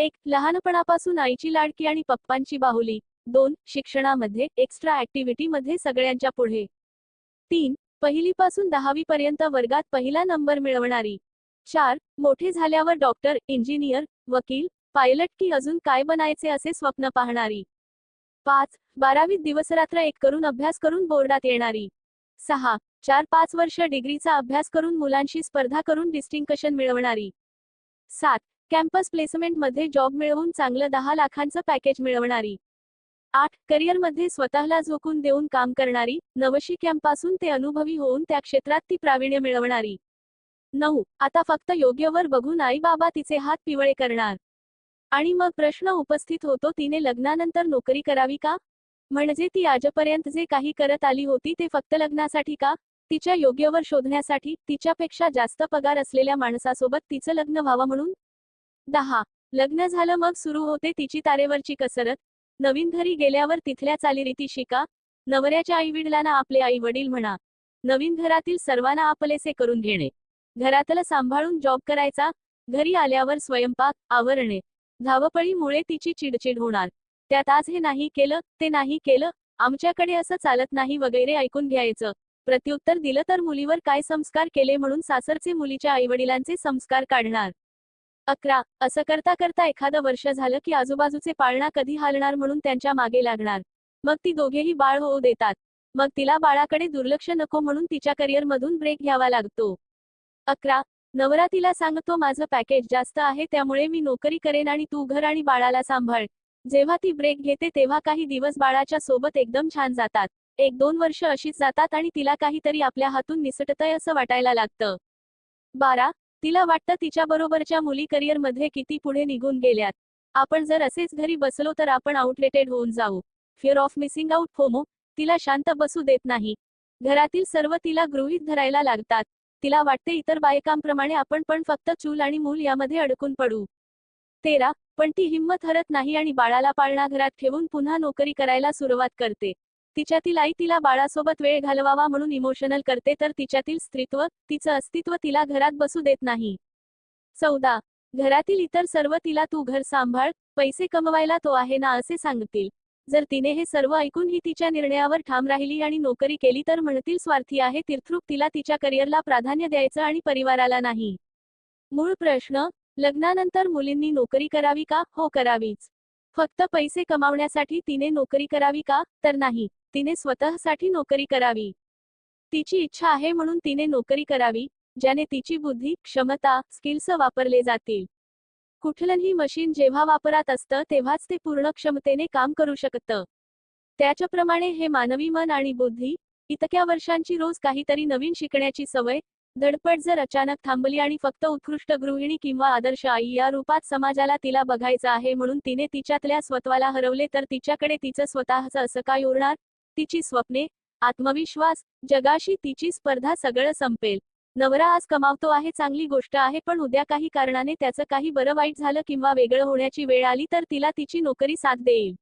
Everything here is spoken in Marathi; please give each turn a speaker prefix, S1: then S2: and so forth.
S1: एक लहानपणापासून आईची लाडकी आणि पप्पांची बाहुली. दोन शिक्षणामध्ये एक्स्ट्रा ऍक्टिव्हिटी मध्ये सगळ्यांच्या पुढे. तीन पहिलीपासून दहावी पर्यंत वर्गात पहिला नंबर मिळवणारी. चार मोठे झाल्यावर डॉक्टर इंजिनियर वकील पायलट की अजून काय बनायचे असे स्वप्न पाहणारी. पाच बारावीत दिवसरात्र एक करून अभ्यास करून बोर्डात येणारी. सहा चार पाच वर्ष डिग्रीचा अभ्यास करून मुलांशी स्पर्धा करून डिस्टिंक्शन मिळवणारी. सात कॅम्पस प्लेसमेंटमध्ये जॉब मिळवून चांगलं दहा लाखांचं पॅकेज मिळवणारी. आठ. करिअरमध्ये स्वतःला झोकून देऊन काम करणारी नवशी कॅम्पासून ते अनुभवी होऊन त्या क्षेत्रात ती प्रावीण्य मिळवणारी. नऊ. आता फक्त योग्यवर बघून आई बाबा तिचे हात पिवळे करणार. आणि मग प्रश्न उपस्थित होतो तिने लग्नानंतर नोकरी करावी का? म्हणजे ती आजपर्यंत जे काही करत आली होती ते फक्त लग्नासाठी का? तिच्या योग्यवर शोधण्यासाठी तिच्यापेक्षा जास्त पगार असलेल्या माणसासोबत तिचं लग्न व्हावं म्हणून? दहा. लग्न झालं मग सुरू होते तिची तारेवरची कसरत. नवीन घरी गेल्यावर तिथल्या चालीरीती शिका. नवऱ्याच्या आईवडिलांना आपले आई वडील म्हणा. नवीन घरातील सर्वांना आपलेसे करून घेणे. घरातलं सांभाळून जॉब करायचा. घरी आल्यावर स्वयंपाक आवरणे. धावपळीमुळे तिची चिडचिड होणार. त्यात आज हे नाही केलं ते नाही केलं. आमच्याकडे असं चालत नाही वगैरे ऐकून घ्यायचं. प्रत्युत्तर दिलं तर मुलीवर काय संस्कार केले म्हणून सासरचे मुलीच्या आईवडिलांचे संस्कार काढणार. अकरा. असं करता करता एखादं वर्ष झालं की आजूबाजूचे पाळणा कधी हालणार म्हणून त्यांच्या मागे लागणार. मग ती दोघेही बाळ होऊ देतात. मग तिला बाळाकडे दुर्लक्ष नको म्हणून तिच्या करिअर मधून ब्रेक घ्यावा लागतो. अकरा. नवरा तिला सांगतो माझं पॅकेज जास्त आहे त्यामुळे मी नोकरी करेन आणि तू घर आणि बाळाला सांभाळ. जेव्हा ती ब्रेक घेते तेव्हा काही दिवस बाळाच्या सोबत एकदम छान जातात. एक दोन वर्ष अशीच जातात आणि तिला काहीतरी आपल्या हातून निसटतंय असं वाटायला लागतं. बारा. तिला वाटतं तिच्या बरोबरच्या मुली करिअरमध्ये किती पुढे निघून गेल्यात. आपण जर असेच घरी बसलो तर आपण आउटलेटेड होऊन जाऊ. Fear of missing out FOMO. तिला शांत बसू देत नाही. घरातील सर्व तिला गृहीत धरायला लागतात. तिला वाटते इतर बायकांप्रमाणे आपण पण फक्त चूल आणि मूल यामध्ये अडकून पडू. तेरा. पण ती हिंमत हरत नाही आणि बाळाला पाळणा घरात ठेवून पुन्हा नोकरी करायला सुरुवात करते. तिच्यातील आई तिला बाळासोबत वेळ घालवावा म्हणून इमोशनल करते तर तिच्यातील स्त्रीत्व तिचं अस्तित्व तिला घरात बसू देत नाही. चौदा. घरातील इतर सर्व तिला तू घर सांभाळ पैसे कमवायला तो आहे ना असे सांगतील. जर तिने हे सर्व ऐकून ही तिच्या निर्णयावर ठाम राहिली आणि नोकरी केली तर म्हणतील स्वार्थी आहे तीर्थरूप तिला तिच्या करिअरला प्राधान्य द्यायचं आणि परिवाराला नाही. मूळ प्रश्न लग्नानंतर मुलींनी नोकरी करावी का? हो करावीच. फक्त पैसे कमावण्यासाठी तिने नोकरी करावी का? तर नाही. तिने स्वतःसाठी नोकरी करावी. तिची इच्छा आहे म्हणून तिने नोकरी करावी ज्याने तिची बुद्धी क्षमता स्किल्स वापरले जातील. कुठलंही मशीन जेव्हा वापरात असतं तेव्हाच ते पूर्ण क्षमतेने काम करू शकतं. त्याच्याप्रमाणे हे मानवी मन आणि बुद्धी इतक्या वर्षांची रोज काहीतरी नवीन शिकण्याची सवय धडपड जर अचानक थांबली आणि फक्त उत्कृष्ट गृहिणी किंवा आदर्श आई या रूपात समाजाला तिला बघायचं आहे म्हणून तिने तिच्यातल्या स्वत्वाला हरवले तर तिच्याकडे तिचं स्वतःचं असं काय उरणार? तिची स्वप्ने आत्मविश्वास जगाशी तिची स्पर्धा सगळं संपेल. नवरा आज कमावतो आहे चांगली गोष्ट आहे पण उद्या काही कारणाने त्याचं काही बरं वाईट झालं किंवा वेगळं होण्याची वेळ आली तर तिला तिची नोकरी साथ देईल.